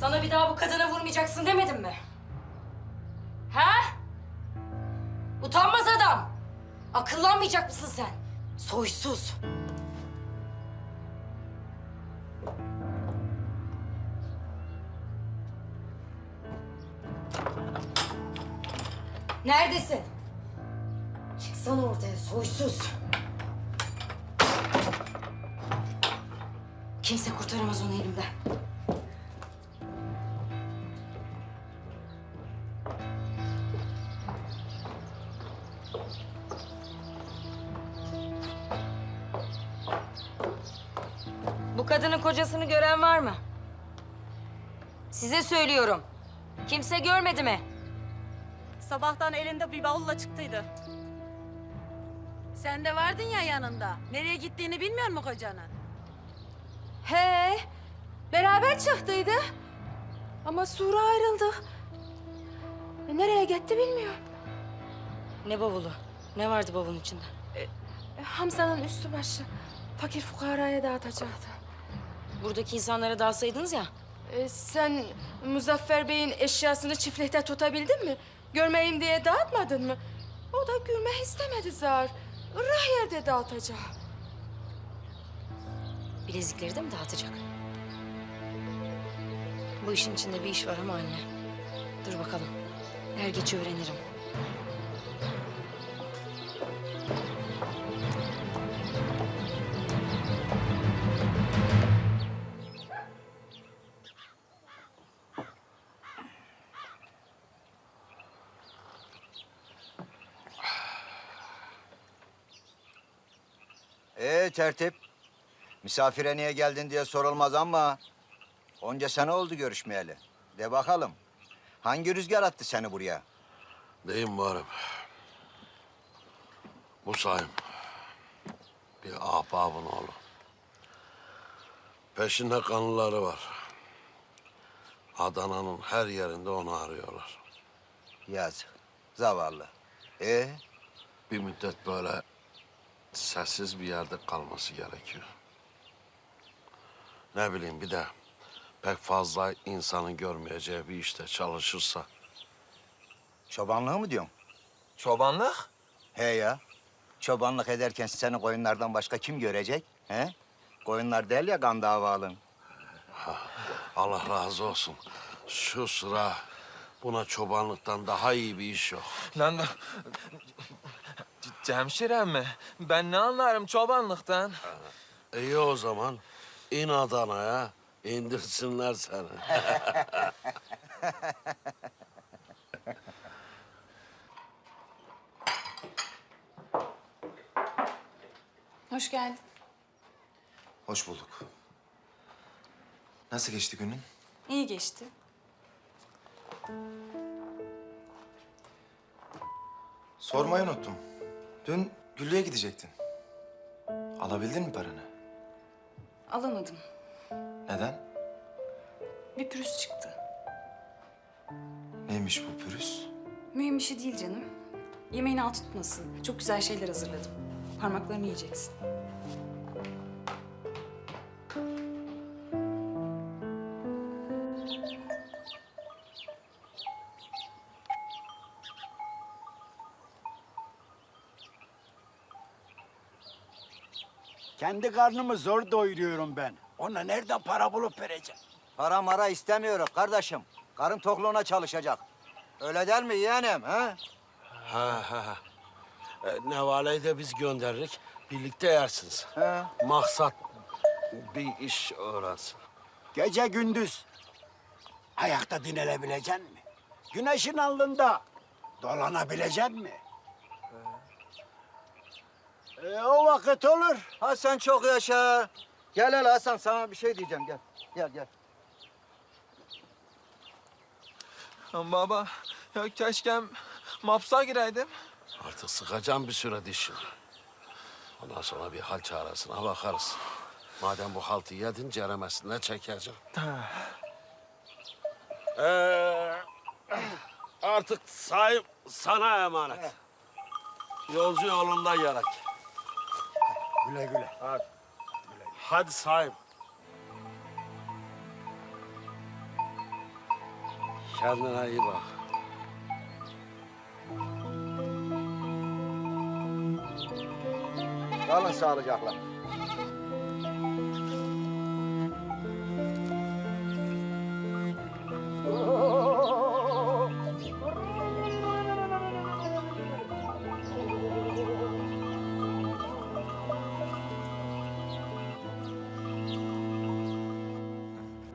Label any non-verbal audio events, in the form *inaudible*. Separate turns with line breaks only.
Sana bir daha bu kadına vurmayacaksın demedim mi? He? Utanmaz adam. Akıllanmayacak mısın sen? Soysuz. Neredesin? Çıksana ortaya soysuz. Kimse kurtaramaz onu elimden. Kadının kocasını gören var mı? Size söylüyorum. Kimse görmedi mi?
Sabahtan elinde bir bavulla çıktıydı. Sen de vardın ya yanında. Nereye gittiğini bilmiyor mu kocanın?
He, beraber çıktıydı. Ama sonra ayrıldı. E, nereye gitti bilmiyorum.
Ne bavulu? Ne vardı bavulun içinde?
E, Hamza'nın üstü başı fakir fukaraya dağıtacaktı.
Buradaki insanlara dağıtsaydınız ya.
E, sen Muzaffer Bey'in eşyasını çiftlikte tutabildin mi? Görmeyeyim diye dağıtmadın mı? O da görmek istemedi zar. Rah yerde dağıtacak.
Bilezikleri de mi dağıtacak? Bu işin içinde bir iş var ama anne. Dur bakalım. Er geç öğrenirim.
Ee tertip. Misafire niye geldin diye sorulmaz ama... ...onca sene oldu görüşmeyeli. De bakalım. Hangi rüzgar attı seni buraya?
Deyim varım. Musa'yım. Bir ahbabın oğlu. Peşinde kanlıları var. Adana'nın her yerinde onu arıyorlar.
Yazık. Zavallı. Ee,
Bir müddet böyle sessiz bir yerde kalması gerekiyor. Ne bileyim bir de pek fazla insanın görmeyeceği bir işte çalışırsa
çobanlığı mı diyorsun?
Çobanlık?
He ya. Çobanlık ederken seni koyunlardan başka kim görecek? He? Koyunlar değil ya kan davalın.
Allah razı olsun. Şu sıra buna çobanlıktan daha iyi bir iş yok.
Lan da... Cemşir mi? Ben ne anlarım çobanlıktan?
İyi o zaman in Adana'ya indirsinler seni. *laughs*
Hoş geldin.
Hoş bulduk. Nasıl geçti günün?
İyi geçti.
Sormayı unuttum. Dün Güllü'ye gidecektin. Alabildin mi paranı?
Alamadım.
Neden?
Bir pürüz çıktı.
Neymiş bu pürüz?
Mühim bir şey değil canım. Yemeğin altı tutmasın. Çok güzel şeyler hazırladım. Parmaklarını yiyeceksin.
Kendi karnımı zor doyuruyorum ben. Ona nereden para bulup vereceğim?
Para mara istemiyoruz kardeşim. Karın tokluğuna çalışacak. Öyle der mi yeğenim? Ha?
Ha ha. E, Nevale'yi de biz gönderirik. Birlikte yersiniz.
He.
Maksat bir iş öğrensin.
Gece gündüz ayakta dinlenebilecek mi? Güneşin alnında dolanabilecek mi? E, o vakit olur.
Hasan çok yaşa. Gel hele Hasan sana bir şey diyeceğim gel. Gel gel.
Baba, ya keşke mapsa gireydim.
Artık sıkacağım bir süre dişini. Ondan sonra bir hal çaresine bakarız. Madem bu haltı yedin ceremesine çekeceğim. Ee, artık sahip sana emanet. Yolcu yolunda gerek.
Güle güle.
Hadi sahip. Kendine iyi bak.
Kalın sağlıcakla.